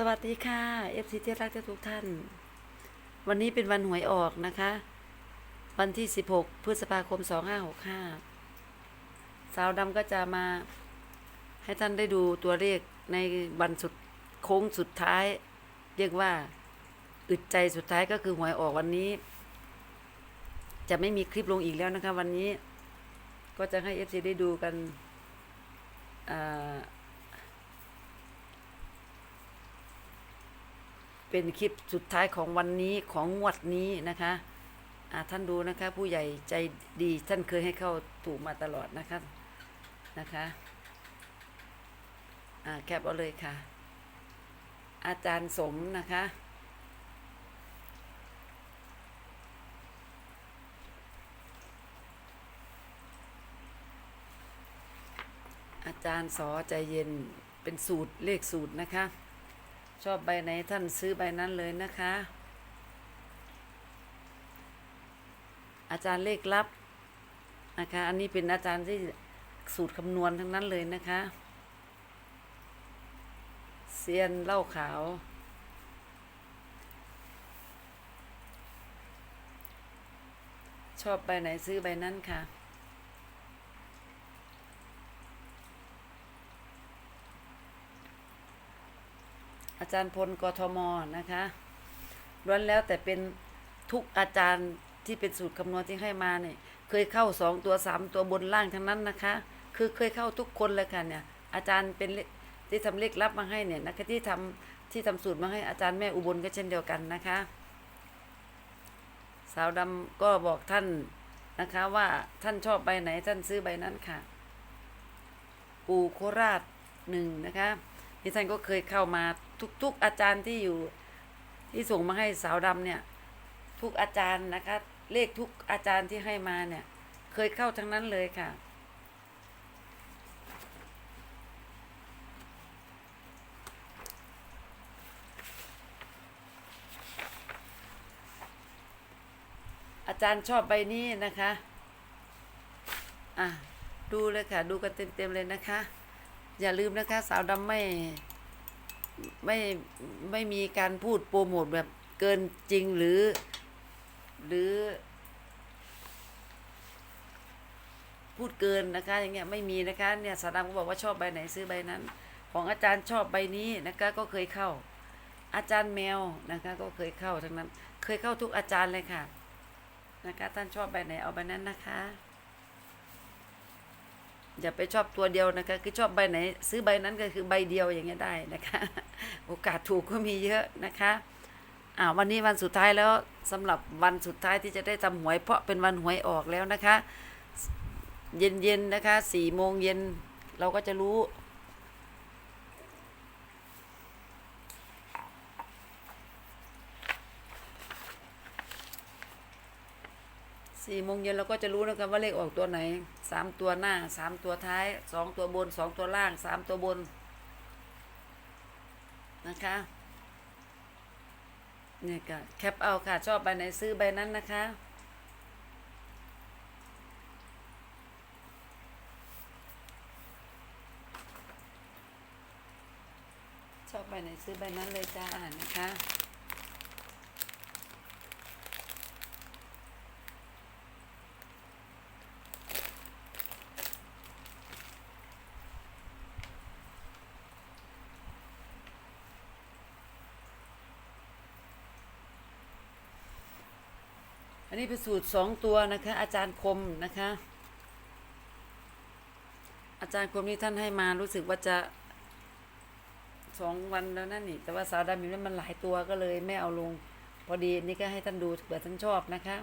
สวัสดีค่ะเอฟซีที่รักทุกท่าน วันนี้เป็นวันหวยออกนะคะ วันที่ 16 พฤษภาคม 2565 สาวดำก็จะมาให้ท่านได้ดูตัวเลขในวันสุดโค้งสุดท้าย เรียกว่าอึดใจสุดท้ายก็คือหวยออกวันนี้ จะไม่มีคลิปลงอีกแล้วนะคะ วันนี้ก็จะให้เอฟซีได้ดูกันอ่า เป็นคลิปสุดท้ายของวันนี้ของงวดนี้นะคะท่านดูนะคะ ผู้ใหญ่ใจดีท่านเคยให้เข้าถูกมาตลอดนะคะนะคะแคปเอาเลยค่ะ อาจารย์สมนะคะอาจารย์สอใจเย็นเป็นสูตรเลขสูตรนะคะ ชอบใบไหนท่านซื้อใบนั้นเลยนะคะ อาจารย์เลขลับนะคะ อันนี้เป็นอาจารย์ที่สูตรคำนวณทั้งนั้นเลยนะคะเซียนเหล้าขาว ชอบใบไหนซื้อใบนั้นค่ะ อาจารย์พลกทมนะคะล้วนแล้วแต่เป็นทุกอาจารย์ที่เป็นสูตรคำนวณที่ให้มาเนี่ยเคยเข้าสองตัวสามตัวบนล่างทั้งนั้นนะคะ คือเคยเข้าทุกคนเลยค่ะเนี่ย อาจารย์เป็นที่ทำเลขลับมาให้เนี่ยนะคะที่ทำที่ทำสูตรมาให้อาจารย์แม่อุบลก็เช่นเดียวกันนะคะ สาวดำก็บอกท่านนะคะว่าท่านชอบใบไหนท่านซื้อใบนั้นค่ะ ปู่โคราชหนึ่งนะคะที่ท่านก็เคยเข้ามา ทุกๆอาจารย์ที่อยู่ที่ส่งมาให้สาวดำเนี่ย ทุกอาจารย์นะคะ เลขทุกอาจารย์ที่ให้มาเนี่ย เคยเข้าทั้งนั้นเลยค่ะอาจารย์ชอบใบนี้นะคะ อะ ดูเลยค่ะ ดูกันเต็มๆเลยนะคะ อย่าลืมนะคะ สาวดำไม่ ไม่ไม่มีการพูดโปรโมทแบบเกินจริงหรือ หรือ พูดเกินนะคะ อย่างเงี้ยไม่มีนะคะ เนี่ยสาวดำก็บอกว่าชอบใบไหนซื้อใบนั้น ของอาจารย์ชอบใบนี้นะคะก็เคยเข้า อาจารย์แมวนะคะก็เคยเข้าทั้งนั้น เคยเข้าทุกอาจารย์เลยค่ะ นะคะท่านชอบใบไหนเอาใบนั้นนะคะ อย่าไปชอบตัวเดียวนะคะ คือชอบใบไหน ซื้อใบนั้นก็คือใบเดียวอย่างเงี้ยได้นะคะ โอกาสถูกก็มีเยอะนะคะอ่าวันนี้วันสุดท้ายแล้วสำหรับวันสุดท้ายที่จะได้ทำหวยเพราะเป็นวันหวยออกแล้วนะคะ เย็นๆนะคะสี่โมงเย็นเราก็จะรู้ สี่โมงเย็นเราก็จะรู้นะครับว่าเลขออกตัวไหนสามตัวหน้าสามตัวท้ายสองตัวบนสองตัวล่างสามตัวบนนะคะเนี่ยก็แคปเอาค่ะ ชอบใบไหนซื้อใบนั้นนะคะชอบใบไหนซื้อใบนั้นเลยจ้านะคะ นี้เป็นสูตรสองตัวนะคะ อาจารย์คมนะคะ อาจารย์คมนี้ท่านให้มารู้สึกว่าจะสองวันแล้วนั่นนี่ แต่ว่าสาวดำมีนั้นมันหลายตัวก็เลยไม่เอาลง พอดีนี่ก็ให้ท่านดูเผื่อท่านชอบนะคะ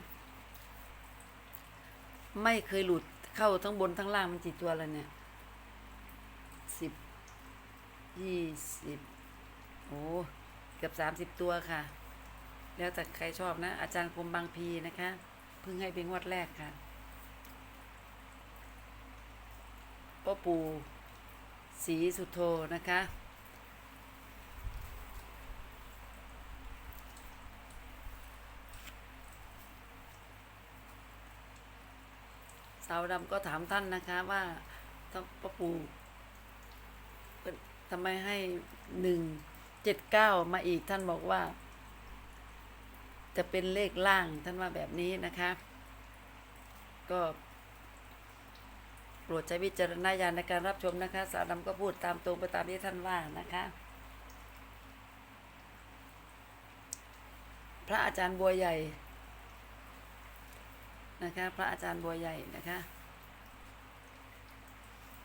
ไม่เคยหลุดเข้าทั้งบนทั้งล่างมันกี่ตัวแล้วเนี่ยสิบยี่สิบโอ้เกือบสามสิบตัวค่ะ แล้วแต่ใครชอบนะ อาจารย์คมบางพีนะคะเพิ่งให้เป็นงวดแรกค่ะพ่อปู่ศรีสุโธนะคะ สาวดำก็ถามท่านนะคะว่าต้องพ่อปู่ทำไมให้หนึ่งเจ็ดเก้ามาอีกท่านบอกว่า จะเป็นเลขล่างท่านว่าแบบนี้นะคะ ก็โปรดใช้วิจารณญาณในการรับชมนะคะ สาวดำก็พูดตามตรงไปตามที่ท่านว่านะคะ พระอาจารย์บัวใหญ่นะคะ พระอาจารย์บัวใหญ่นะคะ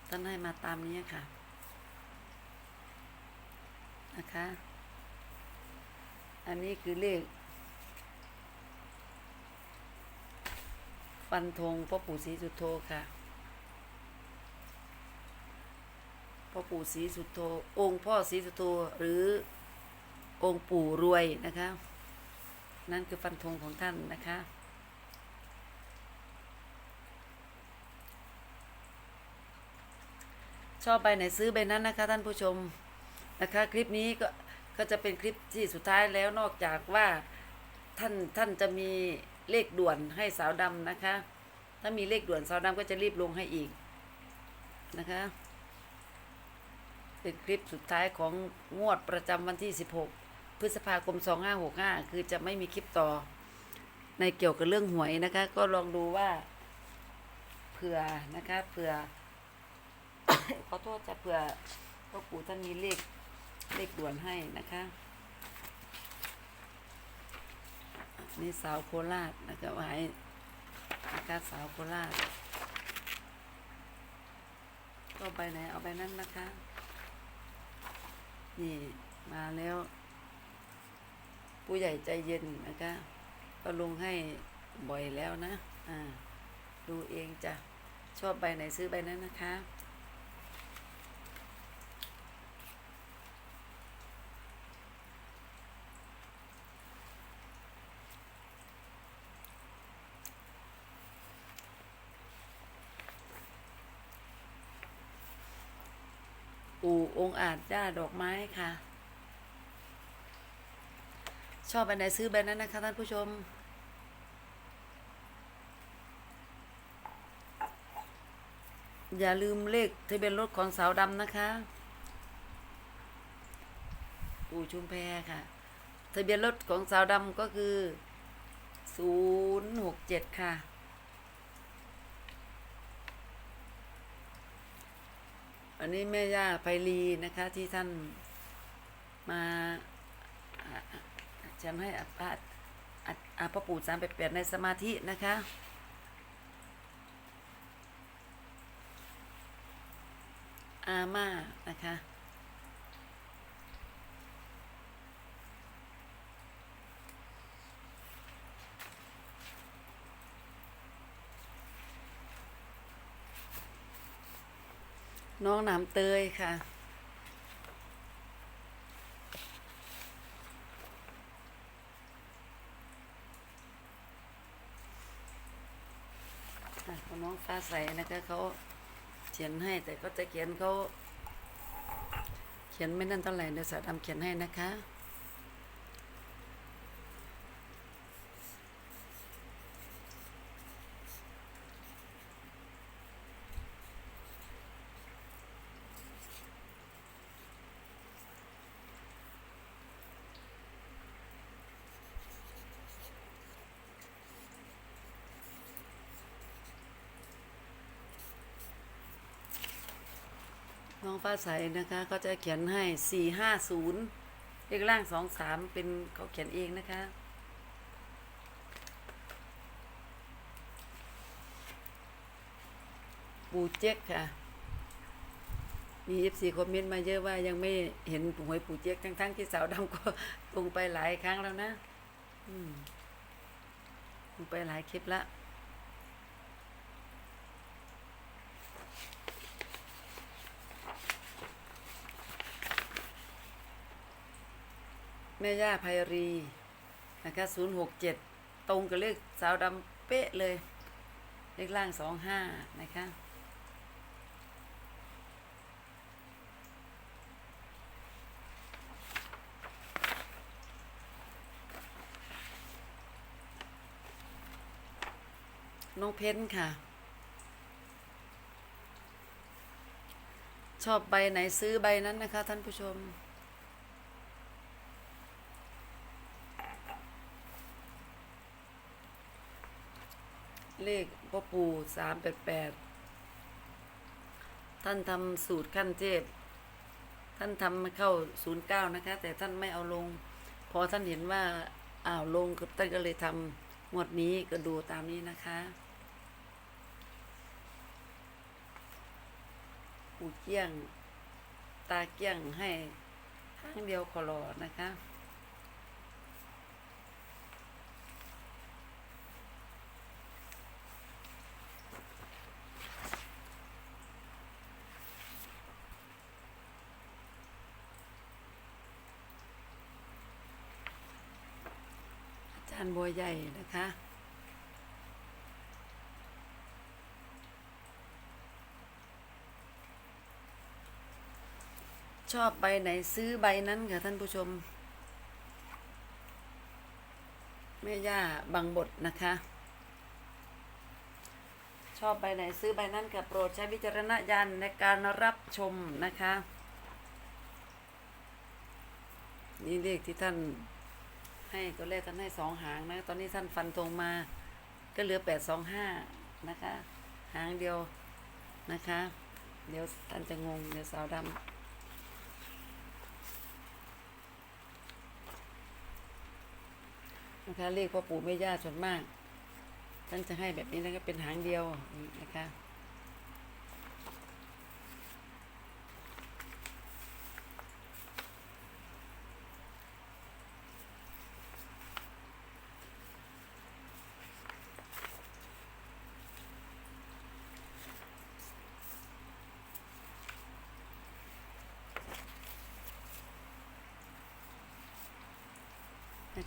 ท่านให้มาตามนี้ค่ะนะคะ อันนี้คือเลข ฟันธงพ่อปู่ศรีสุโธค่ะพ่อปู่ศรีสุโธองค์พ่อศรีสุโธหรือองค์ปู่รวยนะคะ นั่นคือฟันธงของท่านนะคะชอบใบไหนซื้อใบนั้นนะคะ ท่านผู้ชมนะคะ คลิปนี้ก็ก็จะเป็นคลิปที่สุดท้ายแล้วนอกจากว่าท่านท่านจะมี เลขด่วนให้สาวดำนะคะ ถ้ามีเลขด่วนสาวดำก็จะรีบลงให้อีกนะคะ เป็นคลิปสุดท้ายของงวดประจำวันที่ 16 พฤษภาคม 2565 คือจะไม่มีคลิปต่อ ในเกี่ยวกับเรื่องหวยนะคะ ก็ลองดูว่าเผื่อนะคะเผื่อขอโทษจะเผื่อพ่อปู่ท่านมีเลขเลขด่วนให้นะคะ นี่สาวโคราชนะคะไว้นะคะสาวโคราชก็ไปไหนเอาไปนั่นนะคะ นี่มาแล้ว ผู้ใหญ่ใจเย็นนะคะ ก็ลงให้บ่อยแล้วนะ อ่า ดูเองจ้ะ ชอบใบไหนซื้อใบนั้นนะคะ ปู่องค์อาจย่าดอกไม้ค่ะ ชอบใบไหนซื้อใบนั้นนะคะท่านผู้ชม อย่าลืมเลขทะเบียนรถของสาวดำนะคะปู่ชุมแพค่ะ ทะเบียนรถของสาวดำก็คือศูนย์หกเจ็ดค่ะ อันนี้แม่ย่าไพลีนะคะที่ท่านมาฉันให้อาพาอาอาพระปู่สามแปดแปดในสมาธินะคะ อาม่านะคะ น้องน้ำเตยค่ะ น้องฟ้าใสนะคะเขาเขียนให้แต่ก็จะเขียนเขาเขียนไม่นั่นเท่าไหร่เดี๋ยวสาวดำเขียนให้นะคะ น้องฟ้าใสนะคะก็จะเขียนให้สี่ห้าศูนย์เลขล่างสองสามเป็นเขาเขียนเองนะคะ ปูเจ๊กค่ะ มีเอฟซีคอมเมนต์มาเยอะว่ายังไม่เห็นหวยปูเจ๊กทั้งๆที่สาวดำก็ลงไปหลายครั้งแล้วนะ อืมลงไปหลายคลิปละ แม่ย่าไพรีนะคะศูนย์หกเจ็ดตรงกับเลขสาวดำเป๊ะเลย เลขล่างสองห้านะคะน้องเพ้นค่ะ ชอบใบไหนซื้อใบนั้นนะคะท่านผู้ชม เลขพ่อปู่สามแปดแปดท่านทำสูตรขั้นเทพท่านทำมาเข้าศูนย์เก้านะคะ แต่ท่านไม่เอาลง พอท่านเห็นว่าอ้าวลงก็ท่านก็เลยทำงวดนี้ก็ดูตามนี้นะคะปูเกี้ยง ตาเกี้ยงให้ข้างเดียวขอรอนะคะ อาจารย์บัวใหญ่นะคะชอบใบไหนซื้อใบนั้นค่ะท่านผู้ชม แม่ย่าบางบทนะคะ ชอบใบไหนซื้อใบนั้นกับโปรดใช้วิจารณญาณในการรับชมนะคะ นี่เลขที่ท่าน ให้ตัวเลขท่านให้สองหางนะ ตอนนี้ท่านฟันตรงมา ก็เหลือแปดสองห้านะคะ หางเดียวนะคะ เดี๋ยวท่านจะงง เดี๋ยวสาวดำนะคะเลขพ่อปู่แม่ย่าส่วนมาก ท่านจะให้แบบนี้นะคะเป็นหางเดียวนะคะ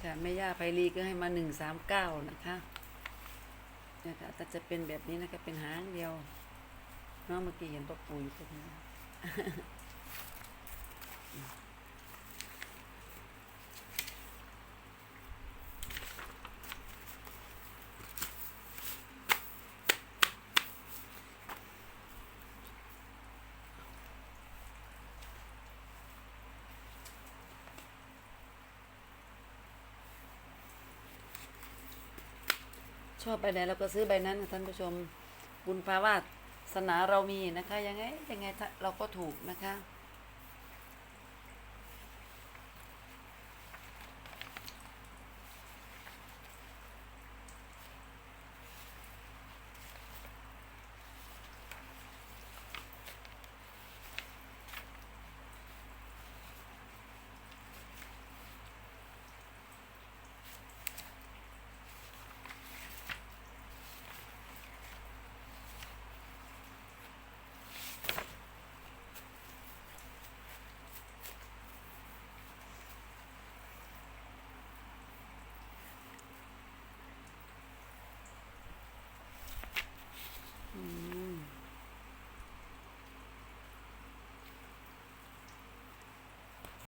คะแม่ย่าไพรีก็ให้มาหนึ่งสามเก้านะคะนะคะแต่จะเป็นแบบนี้นะคะเป็นหางเดียวเน้องเมื่อกี้เห็นตัวปูอยู่ตรงนี้ ชอบใบไหนเราก็ซื้อใบนั้นค่ะท่านผู้ชม บุญภาวาสนาเรามีนะคะ ยังไงยังไงเราก็ถูกนะคะ